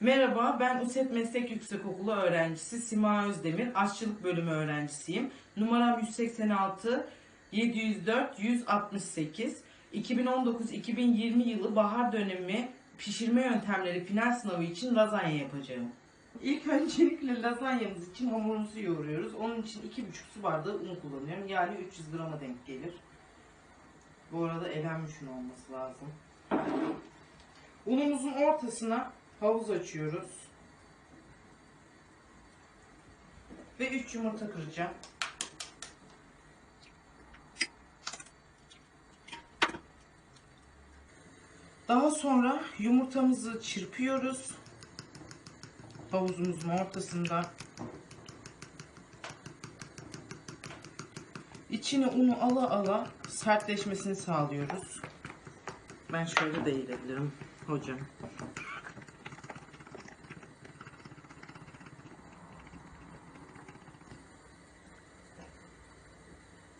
Merhaba, ben USET Meslek Yüksekokulu öğrencisi Sima Özdemir. Aşçılık bölümü öğrencisiyim. Numaram 186 704 168. 2019-2020 yılı bahar dönemi pişirme yöntemleri final sınavı için lazanya yapacağım. İlk öncelikle lazanyamız için hamurumuzu yoğuruyoruz. Onun için 2,5 su bardağı un kullanıyorum. Yani 300 grama denk gelir. Bu arada elenmiş un olması lazım. Unumuzun ortasına havuz açıyoruz. Ve 3 yumurta kıracağım. Daha sonra yumurtamızı çırpıyoruz. Havuzumuzun ortasında. İçine unu ala ala sertleşmesini sağlıyoruz. Ben şöyle değirebilirim hocam.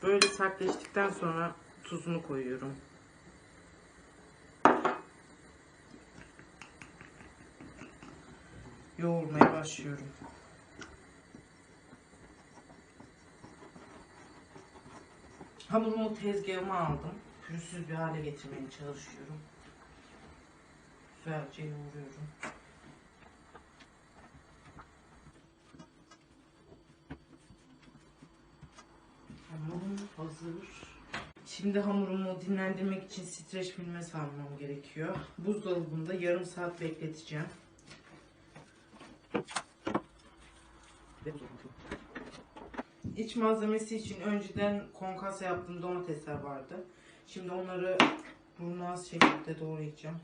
Böyle sertleştikten sonra tuzunu koyuyorum. Yoğurmaya başlıyorum. Hamurumu tezgahıma aldım. Pürüzsüz bir hale getirmeye çalışıyorum. Güzelce yoğuruyorum. Hamurum hazır. Şimdi hamurumu dinlendirmek için streç filme sarmam gerekiyor. Buzdolabında yarım saat bekleteceğim. İç malzemesi için önceden konkasa yaptığım domatesler vardı. Şimdi onları burnaz şekilde doğrayacağım.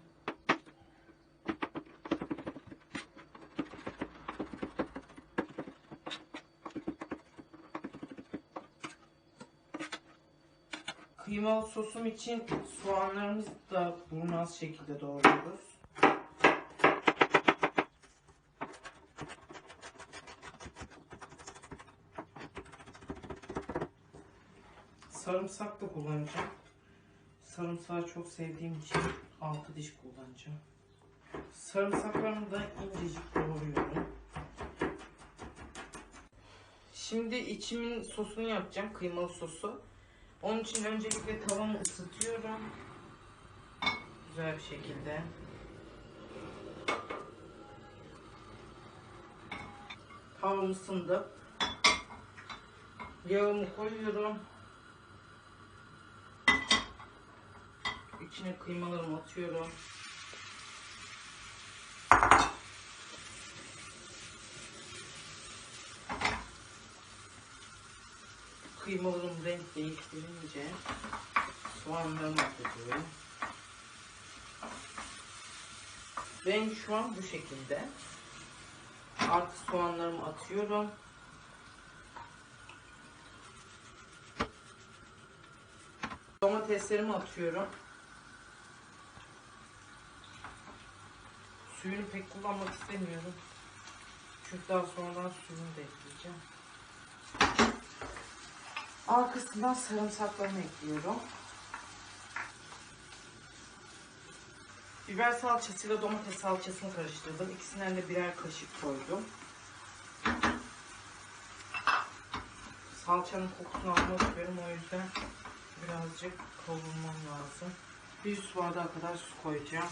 Kıymalı sosum için soğanlarımızı da burnaz şekilde doğruyoruz. Sarımsak da kullanacağım. Sarımsağı çok sevdiğim için 6 diş kullanacağım. Sarımsaklarımı da incecik doğruyorum. Şimdi içimin sosunu yapacağım. Kıymalı sosu. Onun için öncelikle tavamı ısıtıyorum. Güzel bir şekilde. Tavam ısındı. Yağımı koyuyorum. İçine kıymalarımı atıyorum. Kıymalarım renk değiştirince soğanlarımı atıyorum. Renk şu an bu şekilde. Artık soğanlarımı atıyorum. Domateslerimi atıyorum. Suyunu pek kullanmak istemiyorum. Çünkü daha sonradan suyunu da ekleyeceğim. Arkasından sarımsaklarını ekliyorum. Biber salçasıyla domates salçasını karıştırdım. İkisinden de birer kaşık koydum. Salçanın kokusunu almak istiyorum. O yüzden birazcık kavurmam lazım. Bir su bardağı kadar su koyacağım.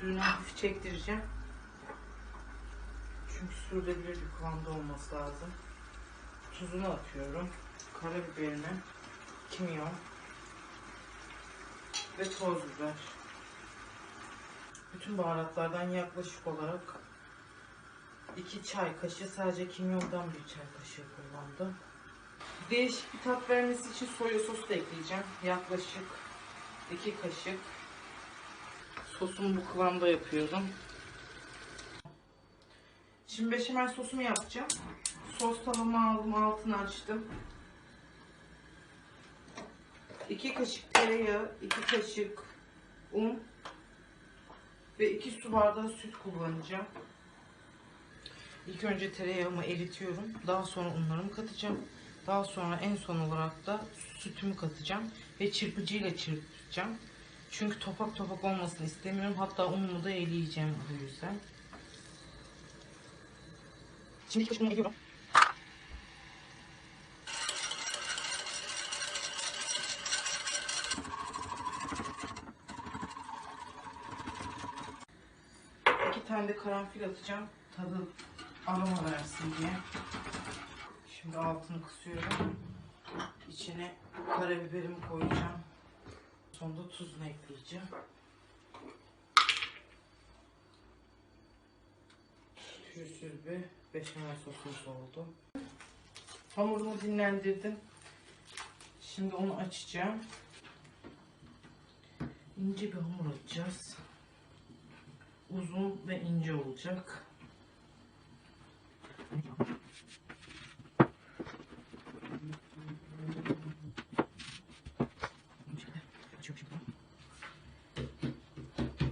Suyunu hafif çektireceğim. Çünkü sürdürülebilir bir kıvamda olması lazım. Tuzunu atıyorum. Karabiberini, kimyon ve toz biber. Bütün baharatlardan yaklaşık olarak 2 çay kaşığı sadece kimyondan bir çay kaşığı kullandım. Değişik bir tat vermesi için soya sosu da ekleyeceğim. Yaklaşık 2 kaşık. Sosumu bu kıvamda yapıyorum. Şimdi beşamel sosumu yapacağım. Sos tavamı aldım, altını açtım. 2 kaşık tereyağı, 2 kaşık un ve 2 su bardağı süt kullanacağım. İlk önce tereyağımı eritiyorum. Daha sonra unlarımı katacağım. Daha sonra en son olarak da sütümü katacağım ve çırpıcıyla çırpacağım. Çünkü topak topak olmasını istemiyorum. Hatta unumu da eleyeceğim bu yüzden. Şimdi ilk başta unu eliyorum. İki tane de karanfil atacağım. Tadı aroma versin diye. Şimdi altını kısıyorum. İçine karabiberimi koyacağım. Sonunda tuzunu ekleyeceğim. Pürüzsüz bir beşamel sosumuz oldu. Hamurumu dinlendirdim. Şimdi onu açacağım. İnce bir hamur açacağız. Uzun ve ince olacak.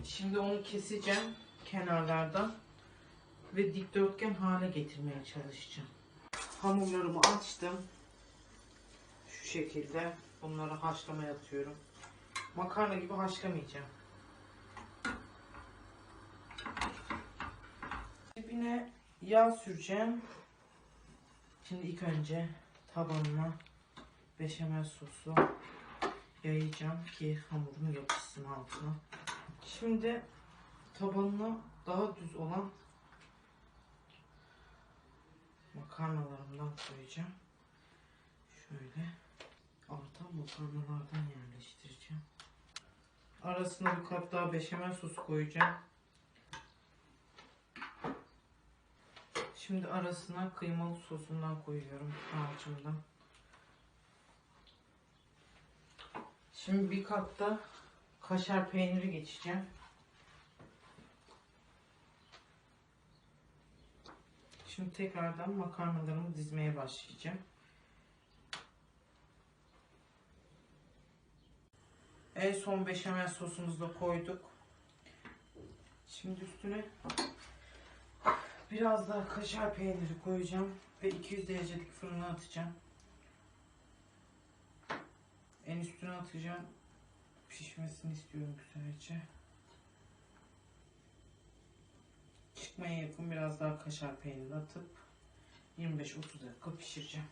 Şimdi onu keseceğim kenarlardan ve dikdörtgen hale getirmeye çalışacağım. Hamurlarımı açtım. Şu şekilde bunları haşlamaya atıyorum. Makarna gibi haşlamayacağım. Dibine yağ süreceğim. Şimdi ilk önce tabanına beşamel sosu yayacağım ki hamurum yapışsın altına. Şimdi tabanına daha düz olan makarnalarımdan koyacağım. Şöyle alta makarnalardan yerleştireceğim. Arasına bir kap daha beşamel sosu koyacağım. Şimdi arasına kıymalı sosundan koyuyorum harcımdan. Şimdi bir kap da kaşar peyniri geçeceğim. Şimdi tekrardan makarnalarımı dizmeye başlayacağım. En son beşamel sosumuzu da koyduk. Şimdi üstüne biraz daha kaşar peyniri koyacağım ve 200 derecelik fırına atacağım. En üstüne atacağım. Pişmesini istiyorum güzelce. Çıkmaya yakın biraz daha kaşar peyniri atıp 25-30 dakika pişireceğim.